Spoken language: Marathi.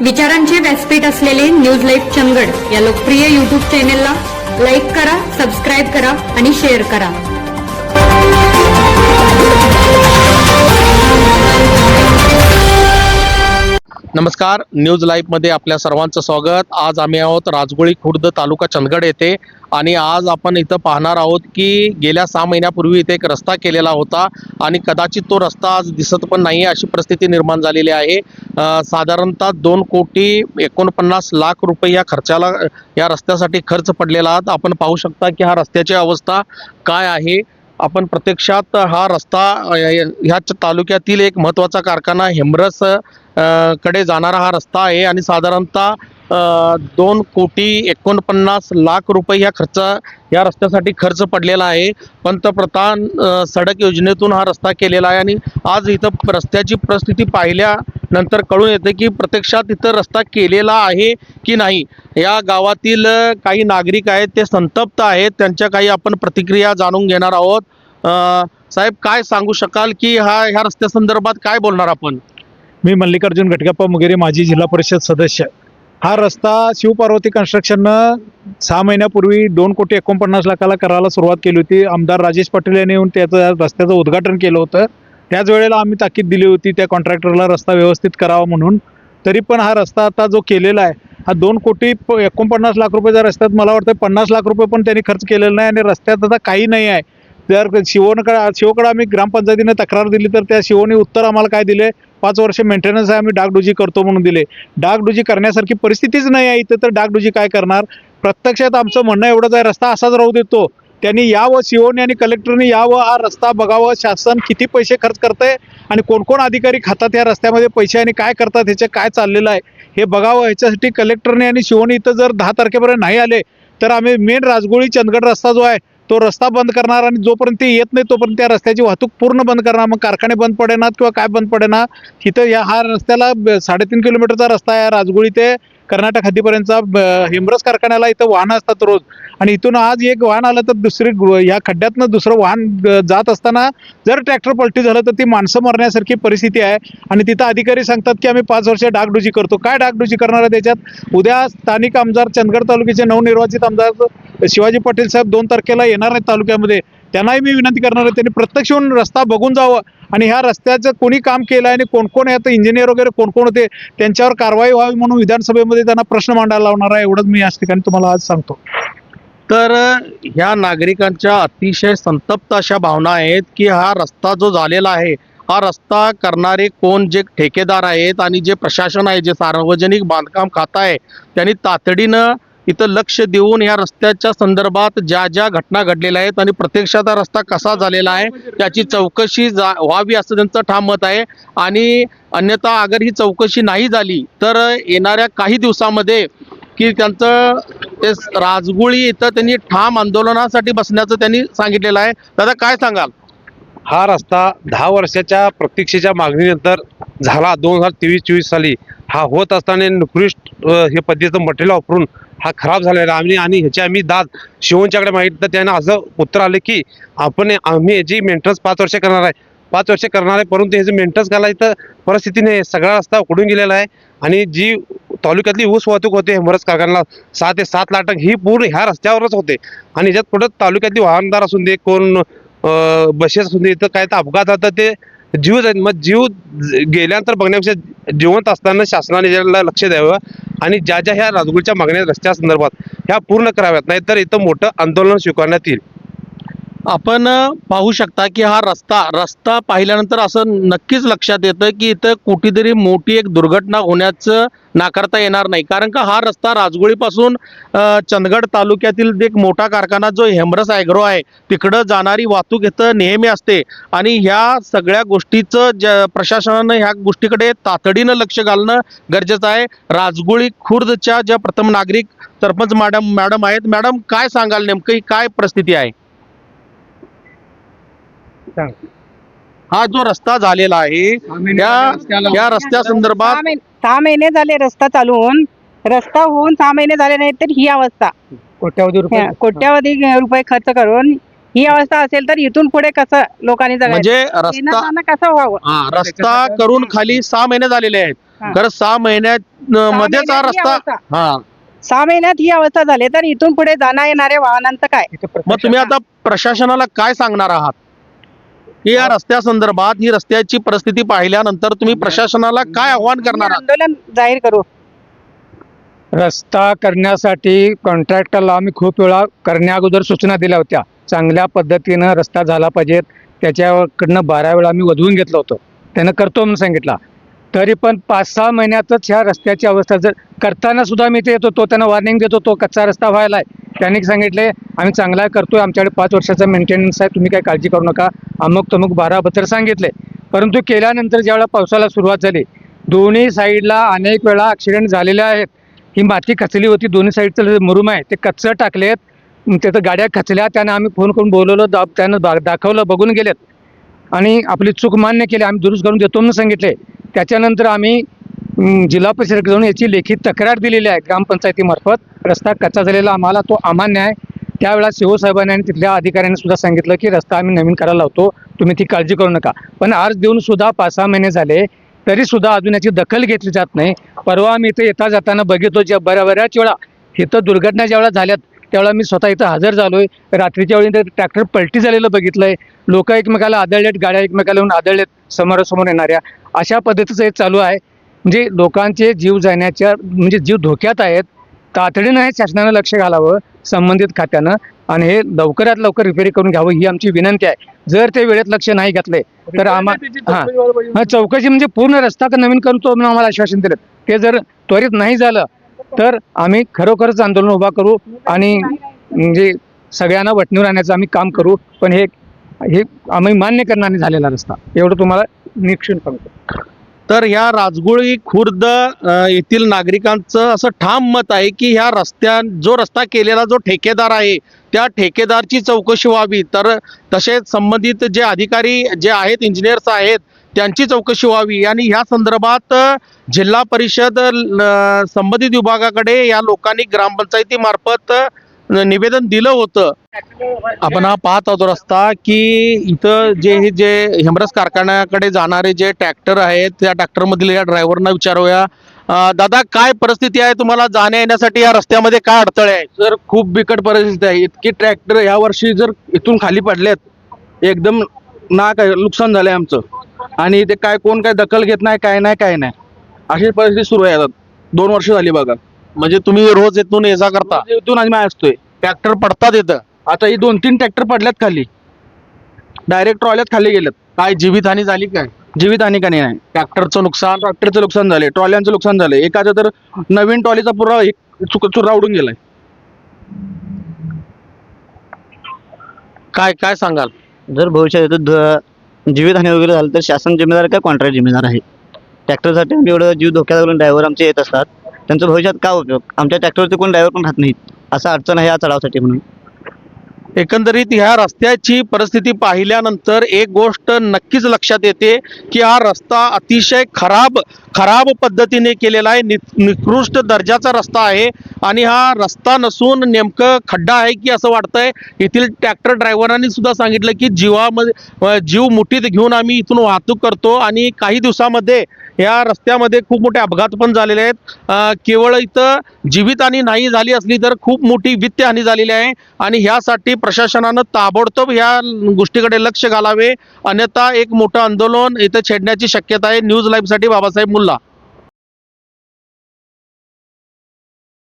विचारांचे व्यासपीठ असलेले न्यूज लाईव्ह चंगड या लोकप्रिय युट्यूब चॅनेलला लाईक करा सबस्क्राईब करा आणि शेअर करा. नमस्कार न्यूज लाईव्हमध्ये आपल्या सर्वांचं स्वागत. आज आम्ही आहोत राजगोळी खुर्द तालुका चंदगड येथे आणि आज आपण इथं पाहणार आहोत की गेल्या सहा महिन्यापूर्वी इथे एक रस्ता केलेला होता आणि कदाचित तो रस्ता आज दिसत पण नाही अशी परिस्थिती निर्माण झालेली आहे. साधारणतः दोन कोटी एकोणपन्नास लाख रुपये या खर्चाला या रस्त्यासाठी खर्च पडलेला आहात. आपण पाहू शकता की हा रस्त्याची अवस्था काय आहे. आपण प्रत्यक्षात हा रस्ता ह्या ह्याच तालुक्यातील एक महत्त्वाचा कारखाना हेमरस कडे जाणारा हा रस्ता आहे आणि साधारणतः दोन कोटी एकोणपन्नास लाख रुपये ह्या खर्च या रस्त्यासाठी खर्च पडलेला आहे. पंतप्रधान सडक योजनेतून हा रस्ता केलेला आहे आणि आज इथं रस्त्याची परिस्थिती पाहिल्यानंतर कळून येते की प्रत्यक्षात इथं रस्ता केलेला आहे की नाही. या गावातील काही नागरिक आहेत ते संतप्त आहेत त्यांच्या काही आपण प्रतिक्रिया जाणून घेणार आहोत. साहेब काय सांगू शकाल की हा ह्या रस्त्यासंदर्भात काय बोलणार आपण? मी मल्लिकार्जुन घटकप्पा वगैरे माजी जिल्हा परिषद सदस्य. हा रस्ता शिवपार्वती कन्स्ट्रक्शननं सहा महिन्यापूर्वी दोन कोटी एकोणपन्नास लाखाला करायला सुरुवात केली होती. आमदार राजेश पाटील यांनी येऊन त्याचं रस्त्याचं उद्घाटन केलं होतं. त्याच वेळेला आम्ही ताकीद दिली होती त्या कॉन्ट्रॅक्टरला रस्ता व्यवस्थित करावा म्हणून. तरी पण हा रस्ता आता जो केलेला आहे हा दोन कोटी प- एकोणपन्नास लाख रुपयाच्या रस्त्यात मला वाटतं पन्नास लाख रुपये पण त्यांनी खर्च केलेला नाही आणि रस्त्यात आता काही नाही आहे. जर शिवणकडे शिवकडे आम्ही ग्रामपंचायतीने तक्रार दिली तर त्या शिवोने उत्तर आम्हाला काय दिले? पाच वर्ष मेंटेनन्स आहे आम्ही डागडुजी करतो म्हणून दिले. डागडुजी करण्यासारखी परिस्थितीच नाही आहे इथं तर डागडुजी काय करणार? प्रत्यक्षात आमचं म्हणणं एवढंच आहे रस्ता असाच राहू देतो. त्यांनी यावं सीओने आणि कलेक्टरने यावं हा रस्ता बघावं शासन किती पैसे खर्च करतंय आणि कोण कोण अधिकारी खातात या रस्त्यामध्ये पैसे आणि काय करतात ह्याचे काय चाललेलं आहे? हे बघावं ह्याच्यासाठी कलेक्टरने आणि शिवोने इथं जर दहा तारखेपर्यंत नाही आले तर आम्ही मेन राजगोळी चंदगड रस्ता जो आहे तो रस्ता बंद करणार आणि जोपर्यंत ते येत नाही तोपर्यंत त्या रस्त्याची वाहतूक पूर्ण बंद करणार. मग कारखाने बंद पडेनात किंवा काय बंद पडेना इथं या हा रस्त्याला साडेतीन किलोमीटरचा रस्ता आहे. राजगुळी ते कर्नाटक हद्दीपर्यंतचा ब- हेमरस कारखान्याला इथं वाहनं असतात रोज. आणि इथून आज एक वाहन आलं तर दुसरी गु- या खड्ड्यातनं दुसरं वाहन जात असताना जर ट्रॅक्टर पलटी झालं तर ती माणसं मरण्यासारखी परिस्थिती आहे. आणि तिथं अधिकारी सांगतात की आम्ही पाच वर्ष डागडुजी करतो. काय डागडुजी करणार आहे त्याच्यात? उद्या स्थानिक आमदार चंदगड तालुक्याचे नवनिर्वाचित आमदार शिवाजी पाटील साहेब दोन तारखेला येणार आहेत तालुक्यामध्ये. त्यांनाही मी विनंती करणार आहे त्यांनी प्रत्यक्ष येऊन रस्ता बघून जावं. आणि ह्या रस्त्याचं कोणी काम केलं आहे आणि कोण कोण आहे आता इंजिनियर वगैरे कोण कोण होते त्यांच्यावर कारवाई व्हावी म्हणून विधानसभेमध्ये त्यांना प्रश्न मांडायला लावणार आहे एवढंच मी याच ठिकाणी तुम्हाला आज सांगतो. तर ह्या नागरिकांच्या अतिशय संतप्त अशा भावना आहेत की हा रस्ता जो झालेला आहे हा रस्ता करणारे कोण जे ठेकेदार आहेत आणि जे प्रशासन आहे जे सार्वजनिक बांधकाम खातं आहे त्यांनी तातडीनं इथं लक्ष देऊन या रस्त्याच्या संदर्भात ज्या ज्या घटना घडलेल्या आहेत आणि प्रत्यक्षात रस्ता कसा झालेला आहे त्याची चौकशी जा व्हावी असं त्यांचं ठाम मत आहे. आणि अन्यथा अगर ही चौकशी नाही झाली तर येणाऱ्या काही दिवसामध्ये की त्यांचं ते राजगुळी इथं त्यांनी ठाम आंदोलनासाठी बसण्याचं त्यांनी सांगितलेलं आहे. दादा काय सांगाल? हा रस्ता दहा वर्षाच्या प्रतीक्षेच्या मागणीनंतर झाला. दोन हजार तेवीस चोवीस साली हा होत असताना निकृष्ट हे पद्धतीचं मटेरियल वापरून हा खराब झालेला आम्ही आणि आणि ह्याची आम्ही दाद शिवनच्याकडे मागितलं. तर त्यानं असं उत्तर आलं की आपण आम्ही याची मेंटेनन्स पाच वर्ष करणार आहे पाच वर्ष करणार आहे परंतु ह्याचं मेंटेनन्स करायला इथं परिस्थिती नाही सगळा रस्ता उकडून गेलेला आहे. आणि जी तालुक्यातली ऊस वाहतूक होते हेमरस कारखान्याला सहा ते सात लाटक ही पूर्ण ह्या रस्त्यावरच होते. आणि ह्याच्यात पुढं तालुक्यातली वाहनदार असून दे कोण बसेस असून दे इथं काय तर अपघात होतात ते जीव जाईल मग जीव गेल्यानंतर बघण्यापेक्षा जिवंत असताना शासनाने ज्याला लक्ष द्यावं. आणि ज्या ज्या ह्या राजगुरूच्या मागण्या रस्त्या संदर्भात ह्या पूर्ण कराव्यात नाहीतर इथं मोठं आंदोलन स्वीकारण्यात येईल. आपण पाहू शकता की हा रस्ता रस्ता पाहिल्यानंतर असं नक्कीच लक्षात येतं की इथं कुठेतरी मोठी एक दुर्घटना होण्याचं नाकारता येणार नाही. कारण का हा रस्ता राजगोळीपासून चंदगड तालुक्यातील एक मोठा कारखाना जो हेमरस ॲग्रो आहे तिकडं जाणारी वाहतूक इथं नेहमी असते. आणि ह्या सगळ्या गोष्टीचं ज प्रशासनानं ह्या गोष्टीकडे तातडीनं लक्ष घालणं गरजेचं आहे. राजगोळी खुर्दच्या ज्या प्रथम नागरिक सरपंच मॅडम मॅडम आहेत मॅडम काय सांगाल नेमकं? काय परिस्थिती आहे? हा जो रस्ता झालेला आहे या या रस्त्या संदर्भात सहा महिने झाले रस्ता चालू होऊन रस्ता होऊन सहा महिने झाले नाही तर ही अवस्था. कोट्यावधी ह्या, कोट्यावधी रुपये खर्च करून ही अवस्था असेल तर इथून पुढे कसं लोकांनी म्हणजे रस्ता कसं व्हावं? हा रस्ता करून खाली सहा महिने झालेले आहेत. खरं सहा महिन्यात मध्येच हा रस्ता. हा. सहा महिन्यात ही अवस्था झाली तर इथून पुढे जाणं येणाऱ्या वाहनांचं काय? मग तुम्ही आता प्रशासनाला काय सांगणार आहात? की या रस्त्या संदर्भात ही रस्त्याची परिस्थिती पाहिल्यानंतर तुम्ही प्रशासनाला काय आव्हान करणार आहात? आंदोलन जाहीर करू. रस्ता करण्यासाठी कॉन्ट्रॅक्टरला आम्ही खूप वेळा करण्या अगोदर सूचना दिल्या होत्या. चांगल्या पद्धतीनं रस्ता झाला पाहिजेत त्याच्याकडनं बारा वेळा आम्ही वधवून घेतलं होतं. त्यानं करतो म्हणून सांगितला. तरी पण पाच सहा महिन्यातच ह्या रस्त्याची अवस्था जर करताना सुद्धा मी ते येतो तो त्यांना वॉर्निंग देतो तो कच्चा रस्ता व्हायला आहे. त्यांनी सांगितले आम्ही चांगला करतोय आमच्याकडे पाच वर्षाचा मेंटेनन्स आहे तुम्ही काही काळजी करू नका. अमुक तमुक बाराबद्दल सांगितले. परंतु केल्यानंतर ज्यावेळा पावसाला सुरुवात झाली दोन्ही साईडला अनेक वेळा ॲक्सिडेंट झालेले आहेत. ही माती खचली होती दोन्ही साईडचं जे मुरुम आहे ते कच्चं टाकलेत. त्याचं गाड्या खचल्या त्यानं आम्ही फोन करून बोलवलं दा त्यानं दाखवलं बघून गेलेत. आणि आपली चूक मान्य केली आम्ही दुरुस्त करून देतो म्हणून सांगितले. त्याच्यानंतर आम्ही जिल्हा परिषदेकडे जाऊन याची लेखी तक्रार दिलेली आहे ग्रामपंचायतीमार्फत रस्ता कच्चा झालेला आम्हाला तो अमान्य आहे. त्यावेळेला शिवसाहेबांनी आणि तिथल्या अधिकाऱ्यांनी सुद्धा सांगितलं की रस्ता आम्ही नवीन करायला लावतो तुम्ही ती काळजी करू नका. पण अर्ज देऊन सुद्धा पाच सहा महिने झाले तरी सुद्धा अजून याची दखल घेतली जात नाही. परवा आम्ही इथं येता जाताना बघितलो ज्या बऱ्या बऱ्याच वेळा इथं दुर्घटना ज्या वेळा झाल्यात त्यावेळेला मी स्वतः इथं हजर झालोय. रात्रीच्या वेळी ट्रॅक्टर पलटी झालेलं बघितलंय. लोक एकमेकाला आदळलेत गाड्या एकमेकाला येऊन आदळलेत समोरासमोर येणाऱ्या. अशा पद्धतीचं हे चालू आहे. म्हणजे लोकांचे जीव जाण्याच्या म्हणजे जीव धोक्यात आहेत. तातडीनं हे शासनानं लक्ष घालावं संबंधित खात्यानं. आणि हे लवकरात लवकर रिपेअरी करून घ्यावं ही आमची विनंती आहे. जर ते वेळेत लक्ष नाही घातले तर आम्हा हां. हा चौकशी म्हणजे पूर्ण रस्ता तर नवीन करतो म्हणून आम्हाला आश्वासन दिलं. ते जर त्वरित नाही झालं तर आम्ही खरोखरच आंदोलन उभा करू आणि म्हणजे सगळ्यांना वटणीवर आणण्याचं आम्ही काम करू. पण हे हे आम्ही मान्य करणारे झालेला रस्ता. एवढं तुम्हाला निरीक्षण सांगतो. तर ह्या राजगुळी खुर्द येथील नागरिकांचं असं ठाम मत आहे की ह्या रस्त्या जो रस्ता केलेला जो ठेकेदार आहे त्या ठेकेदारची चौकशी व्हावी. तर तसेच संबंधित जे अधिकारी जे आहेत इंजिनियर्स आहेत त्यांची चौकशी व्हावी. आणि ह्या संदर्भात जिल्हा परिषद संबंधित विभागाकडे या लोकांनी ग्रामपंचायतीमार्फत निवेदन दिलं होतं. आपण हा पाहत आहोत रस्ता की इथं जे हे जे हेमरस कारखान्याकडे जाणारे जे ट्रॅक्टर आहेत त्या ट्रॅक्टरमधील या ड्रायव्हरना विचारूया. दादा काय परिस्थिती आहे तुम्हाला? जाण्या येण्यासाठी या रस्त्यामध्ये काय अडथळे आहे सर खूप बिकट परिस्थिती आहे. इतकी ट्रॅक्टर ह्या वर्षी जर इथून खाली पडलेत एकदम ना काय नुकसान झालंय आमचं. आणि ते काय कोण काय दखल घेत नाही काय नाही काय नाही. अशी परिस्थिती सुरू आहे आता. दोन वर्ष झाली बघा. म्हणजे तुम्ही रोज इथून ये जा करता? इथून आम्ही असतोय. ट्रॅक्टर पडतात इथं. आता ही दोन तीन ट्रॅक्टर पडल्यात खाली. डायरेक्ट ट्रॉल्यात खाली गेलेत. काय जीवितहानी झाली काय? जीवित आणि काही नाही? ट्रॅक्टरचं नुकसान? ट्रॅक्टरचं नुकसान झालंय. ट्रॉल्यांचं नुकसान झालंय. एकाचं तर नवीन ट्रॉलीचा पुरा एक चुक चुरा उडून गेलाय. काय काय सांगाल? जर भविष्यात इथं ध- जीवितहानी वगैरे झालं तर शासन जिम्मेदार का कॉन्ट्रॅक्ट जिम्मेदार आहे? ट्रॅक्टरसाठी आम्ही एवढं जीव धोक्यात घालून ड्रायव्हर आमचे येत असतात. त्यांचं भविष्यात काय उपयोग आमच्या ट्रॅक्टरवरती कोण ड्रायव्हर पण राहत नाहीत. असा अडचण आहे या चढावासाठी म्हणून. एकंदरीत ह्या रस्त्याची परिस्थिती पाहिल्यानंतर एक गोष्ट नक्कीच लक्षात येते की हा रस्ता अतिशय खराब खराब पद्धतीने केलेला आहे नि निकृष्ट दर्जाचा रस्ता आहे आणि हा रस्ता नसून नेमकं खड्डा आहे की असं वाटतंय? येथील ट्रॅक्टर ड्रायव्हरांनी सुद्धा सांगितलं की जीवामध्ये जीव मुठीत घेऊन आम्ही इथून वाहतूक करतो आणि काही दिवसामध्ये या रस्त्यामध्ये खूप मोठे अपघात पण झालेले आहेत. केवळ इथं जीवितहानी नाही झाली असली तर खूप मोठी वित्तहानी झालेली आहे. आणि ह्यासाठी प्रशासनानं ताबडतोब ह्या गोष्टीकडे लक्ष घालावे. अन्यथा एक मोठं आंदोलन इथं छेडण्याची शक्यता आहे. न्यूज लाईव्हसाठी बाबासाहेब मुल्ला.